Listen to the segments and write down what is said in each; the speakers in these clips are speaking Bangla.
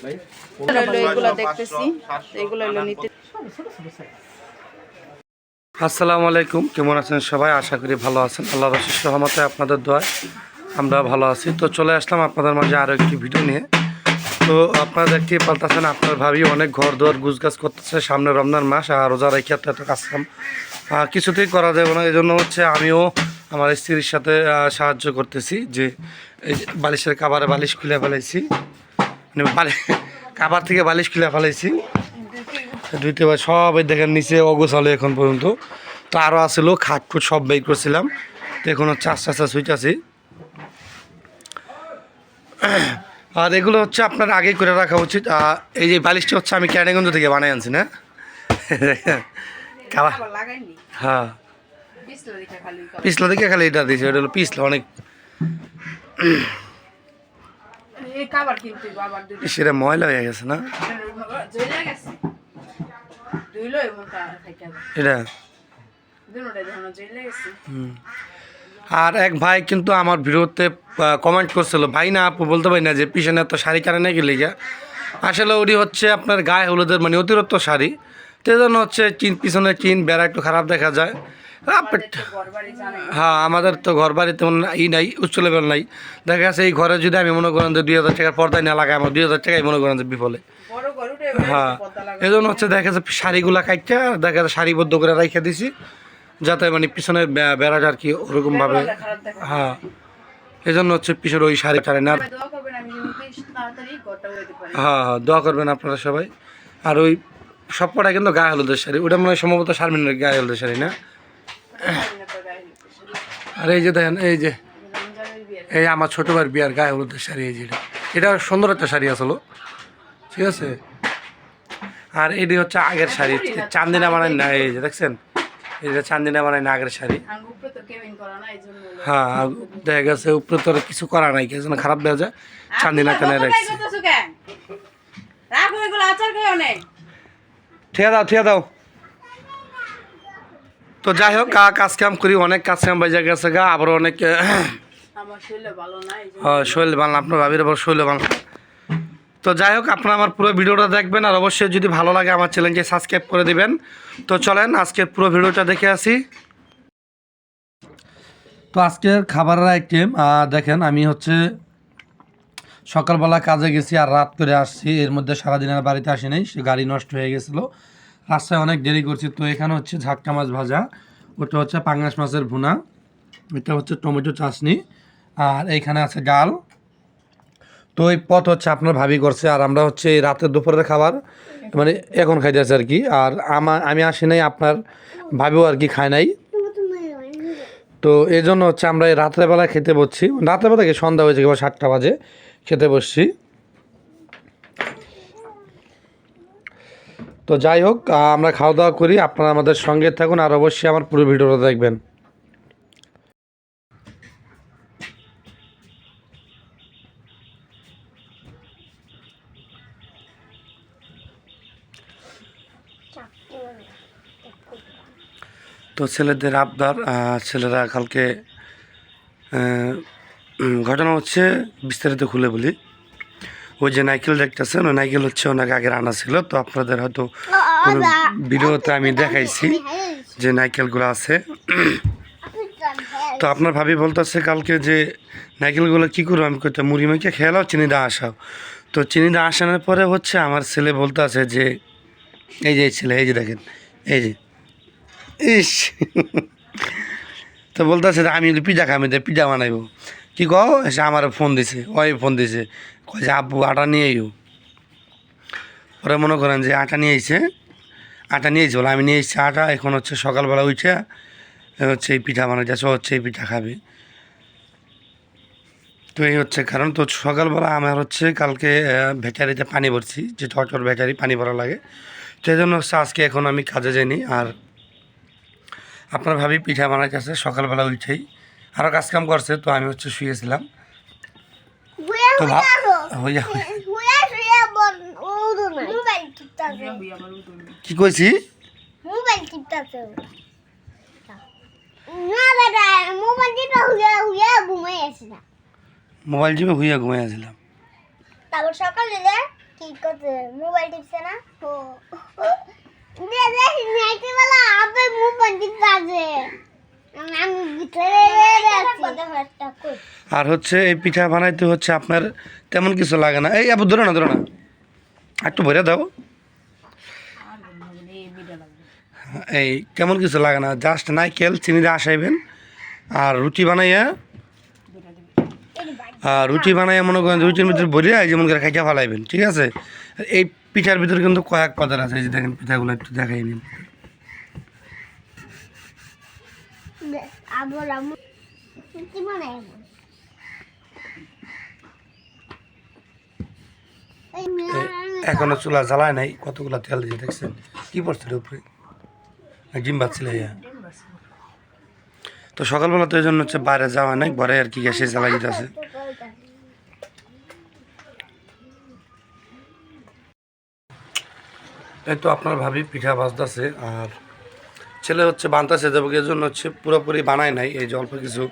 হলো এগুলো দেখতেছি এগুলো নিতে। আসসালামু আলাইকুম কেমন আছেন সবাই? আশা করি ভালো আছেন। আল্লাহ রশিদ সহমতে আপনাদের দোয়ায় আমরা ভালো আছি। তো চলে আসলাম আপনাদের মাঝে আরও একটি ভিডিও নিয়ে। তো আপনারা দেখতে পাল্টাছেন আপনার ভাবি অনেক ঘর দুয়ার গুছগাছ করতেছে সামনে রমজান মাস আর রোজা রেখে এত এত কাজ কাম। কিছুতেই করা যাবে না। এই জন্য হচ্ছে আমিও আমার স্ত্রীর সাথে সাহায্য করতেছি যে এই বালিশের কাবারে বালিশ খুলে ফেলাইছি। মানে কাবার থেকে বালিশ খুলে ফেলাইছি। দুইতে বার সব দেখেন নিচে অগোছালো এখন পর্যন্ত। তো আরও আসলো খাট খুট সব বের করছিলাম। তো এখন হচ্ছে আস্তে আস্তে সুইটাছি আর এগুলো হচ্ছে আপনার আগে করে রাখা উচিত। এই যে বালিশটা হচ্ছে আমি ক্যানেগঞ্জ থেকে বানাই আনছি না? হ্যাঁ। পিছলা দিকে খালি এটা দিয়েছে এটা হলো পিছলা অনেক এই কাবার কিন্তু বাবার দুই সেটা ময়লা হয়ে গেছে না? এটা। আর এক ভাই কিন্তু আমার ভিডিওতে কমেন্ট করছিল ভাই না আপু বলতে পারি না যে পিছনে তো শাড়ি কানে নাকি লেগে? আসলে ওটি হচ্ছে আপনার গায়ে হলুদের মানে অতিরিক্ত শাড়ি। তো জন্য হচ্ছে চিন পিছনে চিন বেড়া একটু খারাপ দেখা যায়। বাড়ি জানে হ্যাঁ আমাদের তো ঘর বাড়িতে তেমন ই নাই উচ্চ লেভেল নাই। দেখা যাচ্ছে এই ঘরে যদি আমি মনে করেন যে দুই হাজার টাকার পর্দায় না লাগাই আমার দুই হাজার টাকাই মনে করেন যে বিফলে। বড় হ্যাঁ এই জন্য হচ্ছে দেখা যাচ্ছে শাড়িগুলা কাটটা দেখা যাচ্ছে সারিবদ্ধ করে রেখে দিছি যাতে মানে পিছনের বেড়াটা আর কি ওরকমভাবে হ্যাঁ এই জন্য হচ্ছে পিছনে ওই শাড়ি টাড়ি না। হ্যাঁ হ্যাঁ দোয়া করবেন আপনারা সবাই। আর ওই সব কটা কিন্তু গায়ে হলুদের শাড়ি ওটা মনে হয় সম্ভবত শারমিনের গায়ে হলুদের শাড়ি না? আর এই যে দেখেন এই যে এই আমার ছোটো ভাইয়ের বিয়ার গায়ে হলুদের শাড়ি এই যে এটা। সুন্দর একটা শাড়ি আসলো ঠিক আছে? আর এটি হচ্ছে আগের শাড়ি চান্দিনা বানায় না এই যে দেখছেন? এটা চান্দিনা বানায় না আগের শাড়ি। হ্যাঁ দেখা গেছে উপরে তো কিছু করা নাই কিছু খারাপ দেওয়া যায় চান্দিনা কেন রাখছি। ঠিক দাও ঠিক দাও। তো যাই হোক কাজ কাম করি অনেক কাজ কাম বাজে গেছে গা আবার অনেক শৈল বাংলা আপনার ভাবির আবার শৈল বাংলা তো যাই হোক আপনারা আমার পুরো ভিডিওটা দেখবেন আর অবশ্যই যদি ভালো লাগে আমার চ্যানেলকে সাবস্ক্রাইব করে দিবেন। তো চলেন আজকের পুরো ভিডিওটা দেখে আসি। তো আজকের খাবারের আইটেম দেখেন আমি হচ্ছে সকালবেলা কাজে গেছি আর রাত করে আসছি এর মধ্যে সারাদিন আর বাড়িতে আসি নাই সে গাড়ি নষ্ট হয়ে গেছিল। রাস্তায় অনেক দেরি করছি, তো এখানে হচ্ছে ঝাটকা মাছ ভাজা, ওটা হচ্ছে পাঙ্গাস মাছের ভুনা, এটা হচ্ছে টমেটো চাটনি আর এইখানে আছে ডাল। তো এই পথ হচ্ছে আপনার ভাবি করছে, আর আমরা হচ্ছে এই রাতের দুপুরের খাবার মানে এখন খাইতেছে আর কি, আর আমার আমি আসি নাই, আপনার ভাবিও আর কি খায় নাই। তো এই জন্য হচ্ছে আমরা এই রাত্রেবেলা খেতে বসছি, রাত্রেবেলা কি সন্ধ্যা হয়েছে কিংবা সাতটা বাজে, খেতে বসছি। তো যাই হোক আমরা খাওয়া দাওয়া করি, আপনারা আমাদের সঙ্গে থাকুন আর অবশ্যই আমার পুরো ভিডিওটা দেখবেন। তো ছেলেদের আবদার ছেলেরা কালকে ঘটনা হচ্ছে বিস্তারিত খুলে বলি। ওই যে নাইকেল দেখতেছেন, ওই নাইকেল হচ্ছে ওনাকে আগে আনা ছিল, তো আপনাদের হয়তো কোনো ভিডিওতে আমি দেখাইছি যে নাইকেলগুলো আছে। তো আপনার ভাবি বলতেছে কালকে যে নাইকেলগুলো কী করব? আমি কইতে মুড়ি মেখে খেলাও চিনি দা আসাও। তো চিনি দা আসানোর পরে হচ্ছে আমার ছেলে বলতে আছে যে, এই যে ছেলে, এই যে দেখেন, এই যে। ইস! তো বলতেছে আমি পিজা খামি পিজা বানাইবো। কি কও এসে আমার ফোন দিছে ওই ফোন দিছে। কয় যে আব্বু আটা নিয়ে আইও। পরে মনে করেন যে আটা নিয়ে এসে আটা নিয়ে এসে বলে আমি নিয়ে এসেছি আটা এখন হচ্ছে সকালবেলা উঠে হচ্ছে এই পিঠা বানাই যাচ্ছে হচ্ছে এই পিঠা খাবে। তো এই হচ্ছে কারণ তো সকালবেলা আমার হচ্ছে কালকে আহ, ভেটারিতে পানি ভরছি যে টটর ভেটারি পানি ভরা লাগে। তো এই জন্য হচ্ছে আজকে এখন আমি কাজে যাইনি। আর আপনার ভাবি পিঠা বানাইতেছে সকালবেলা উঠেই আরও কাজ কাম করছে তো আমি হচ্ছে শুয়েছিলাম। তো হইয়া কি কইছি? মোবাইল টিপতেছে। না দাদা মোবাইল টিপতে হুইয়া হুইয়া ঘুমাই আসি না মোবাইল টিপে হুইয়া ঘুমাই আসছিলাম তারপর সকালে কি করছে? মোবাইল টিপছে না? ও দে দে নাইতে বেলা আবে মোবাইল আর হচ্ছে এই পিঠা বানাইতে হচ্ছে আপনার তেমন কিছু লাগে না। এই আবু ধরো না ধরো না। একটু ভরে দাও। এই তেমন কিছু লাগে না। জাস্ট নাইকেল, চিনি দিয়ে আসাইবেন। আর রুটি বানাইয়া, আর রুটি বানাইয়া মনে করেন রুটির ভিতরে ভরিয়া যেমন করে খাইটা ফালাইবেন, ঠিক আছে? এই পিঠার ভিতরে কিন্তু কয়েক পদের আছে, এই যে দেখেন পিঠাগুলো একটু দেখাই নিন। আবার আমি কি বানাই এখনও চুলা জ্বালায় নাই কতগুলা তেল দিয়ে দেখছেন? কি পড়ছে রে উপরে? ডিম বাচ্ছিল ইয়া তো সকালবেলা তো এই জন্য হচ্ছে বাইরে যাওয়া নাই ঘরে আর কি গ্যাসে জ্বালাই দিতেছে এই তো আপনার ভাবি পিঠা ভাজতেছে আর ছেলে হচ্ছে বানতেছে দেবো এর জন্য হচ্ছে পুরোপুরি বানায় নাই, এই যে অল্প কিছু।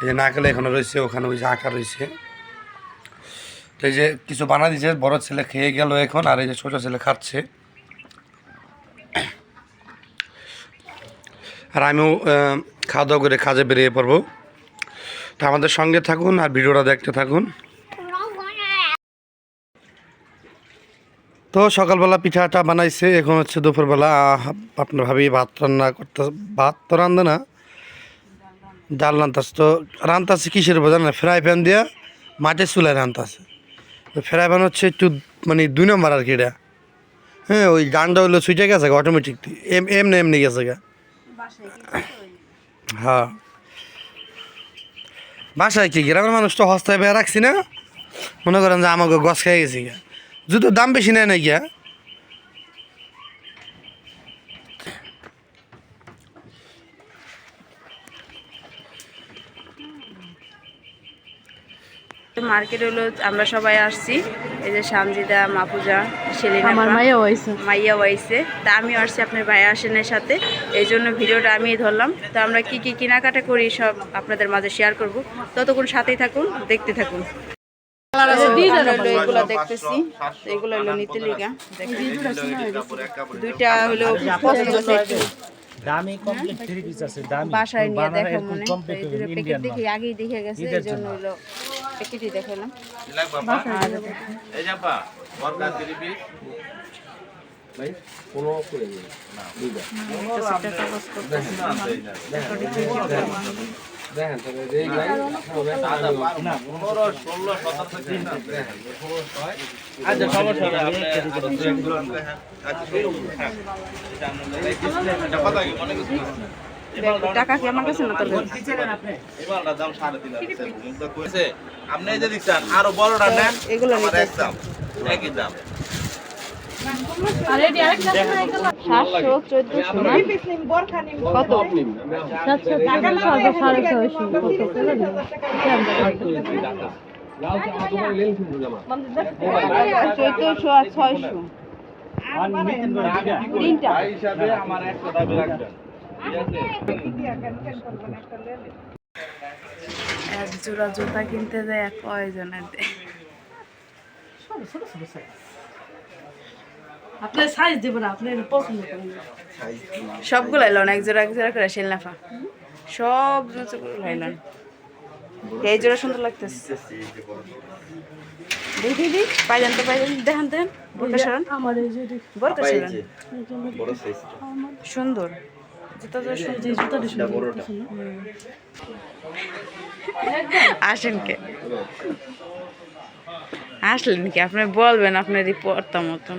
এই যে নারকেল এখনও রয়েছে, ওখানে ওই যে আঁকা রয়েছে। এই যে কিছু বানা দিয়েছে, বড় ছেলে খেয়ে গেল এখন, আর এই যে ছোট ছেলে খাচ্ছে। আর আমিও খাওয়া দাওয়া করে কাজে বেরিয়ে পড়ব। তো আমাদের সঙ্গে থাকুন আর ভিডিওটা দেখতে থাকুন। তো সকালবেলা পিঠাটা বানাইছে, এখন হচ্ছে দুপুরবেলা আপনার ভাবি ভাত রান্না করতে, ভাত তো রান্ধে না, ডাল রান্তাছে তো রান্তাছে কিসের উপর জানেন? ফ্রাই প্যান দিয়া মাটির চুলায় রান্তাছে তো ফ্রাই প্যান হচ্ছে একটু মানে দুই নম্বর আর কি এটা। হ্যাঁ ওই ডান্ডা হইল ছুটে গেছে অটোমেটিক এম, এমনি এমনি গেছে গা। হ্যাঁ। বাসায় কি গ্রামের মানুষ তো হস্তায় বেয়ে রাখছি না? মনে করেন যে আমাকে গছ খেয়ে গেছি গা। জুতো দাম বেশি নেয় না গিয়া মার্কেট হলো আমরা সবাই আসছি। এই যে সানজিদা মাপুজা সেলিনা আমার মাইয়া হয়েছে মাইয়া ওয়াইসে তা আমিও আসছি আপনার ভাই আসেনের সাথে। এই জন্য ভিডিওটা আমি ধরলাম। তো আমরা কি কি কেনাকাটা করি সব আপনাদের মাঝে শেয়ার করব। ততক্ষণ সাথেই থাকুন দেখতে থাকুন। এগুলো দেখতেছি এগুলো হলো নিতে লিগা দুইটা হলো। দামি কমপ্লিট থ্রি পিস আছে দামি বাসায় নিয়ে বানানো মনে প্যাকেট ইন্ডিয়ান আগেই দেখে গেছে এই জন্য হলো প্যাকেটই দেখালাম আচ্ছা টাকা কি আমার কাছে না? আপনি এই যে দেখছেন আরও বড়টা নেন এগুলো নিতে এক দাম একই দাম সাতশো চোদ্দশো না? কত সাড়ে ছয়শো। চোদ্দশো আর ছয়শো। তিনটা। আমার একটা দাবি রাখবেন। এক জোড়া জুতা কিনতে যায় এক কয়জনের দেয় আপনার সাইজ দেবেন আপনি পছন্দ করেন সবগুলো এলেন এক জোড়া এক জোড়া করে শিলনাফা সব লাইলেন এই জোড়া সুন্দর লাগতেছে। দিদি পাইলেন তো পাইলেন দেখান দেন বোরকা সরান। বোরকা সরান। সুন্দর। আসেন কে আসলেন কি? আপনি বলবেন আপনার এই পড়তা মতন।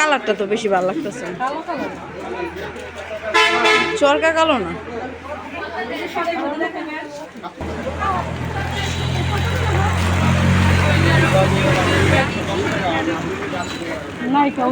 কালারটা তো বেশি ভালো লাগতেছে। চরকা কালো না? নাই কেউ